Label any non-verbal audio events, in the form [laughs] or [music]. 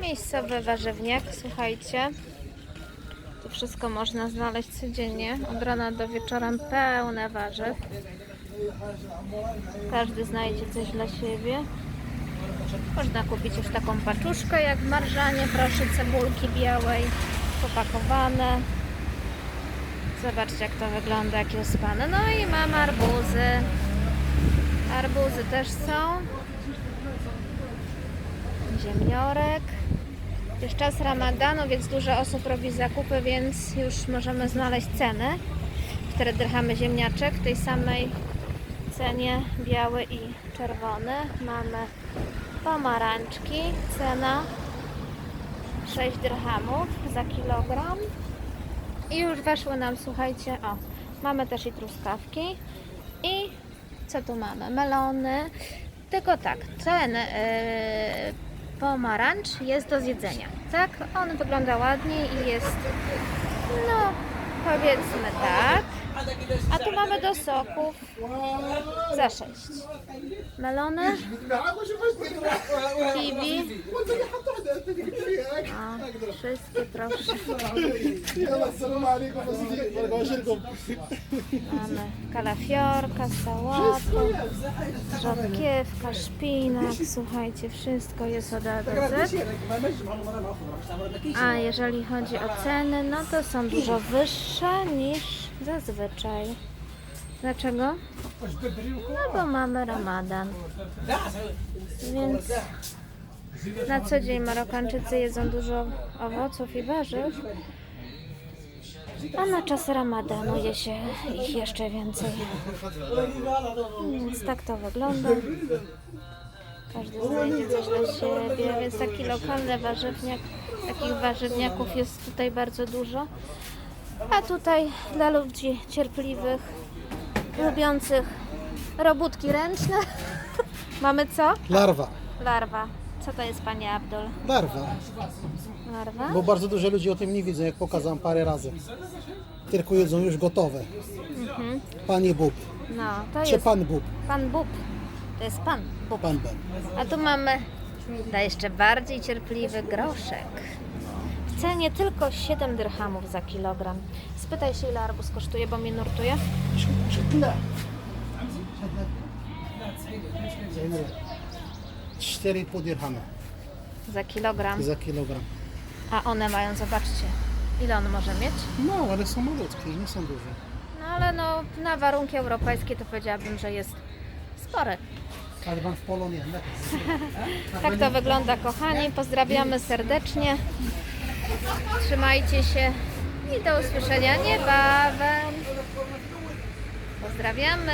Miejscowy warzywniak, słuchajcie. Tu wszystko można znaleźć codziennie. Od rana do wieczora pełne warzyw. Każdy znajdzie coś dla siebie. Można kupić już taką paczuszkę jak w marżanie. Proszę, cebulki białej, popakowane. Zobaczcie jak to wygląda, jakie uspane. No i mam arbuzy. Arbuzy też są. Ziemniorek. Jest czas ramadanu, więc dużo osób robi zakupy, więc już możemy znaleźć ceny. 4 dirhamy ziemniaczek w tej samej cenie biały i czerwony. Mamy pomarańczki, cena 6 dirhamów za kilogram. I już weszły nam, słuchajcie, o, mamy też i truskawki. I co tu mamy? Melony. Tylko tak, ten yy, pomarańcz jest do zjedzenia. Tak? On wygląda ładnie i jest, no, powiedzmy tak. A tu mamy do soków za 6. Melony, kiwi. O, wszystkie proszę. Mamy kalafiorka, sałatę, rzodkiewka, szpinak. Słuchajcie, wszystko jest od A do Z. A jeżeli chodzi o ceny, no to są dużo wyższe niż zazwyczaj. Dlaczego? No bo mamy ramadan. Więc na co dzień Marokańczycy jedzą dużo owoców i warzyw. A na czas ramadanu je się ich jeszcze więcej. Więc tak to wygląda. Każdy znajdzie coś dla siebie, więc taki lokalny warzywniak, takich warzywniaków jest tutaj bardzo dużo. A tutaj dla ludzi cierpliwych, lubiących robótki ręczne, [laughs] mamy co? Larwa. Larwa. Co to jest, panie Abdul? Larwa. Larwa? Bo bardzo dużo ludzi o tym nie widzą, jak pokazałam parę razy. Tylko jedzą już gotowe. Panie Bób. No, to Czy jest pan Bób? pan Bób. To jest pan Bób. Pan Ben. A tu mamy dla jeszcze bardziej cierpliwy groszek. Cenie tylko 7 dirhamów za kilogram. Spytaj się, ile arbuz kosztuje, bo mnie nurtuje. 4,5 dirhamy Za kilogram. za kilogram. A one mają, zobaczcie, ile on może mieć. No, ale są malutkie, nie są duże. No ale no, na warunki europejskie to powiedziałabym, że jest spory. Ale w Polonie. Tak to wygląda, kochani. Pozdrawiamy serdecznie. Trzymajcie się i do usłyszenia niebawem. Pozdrawiamy.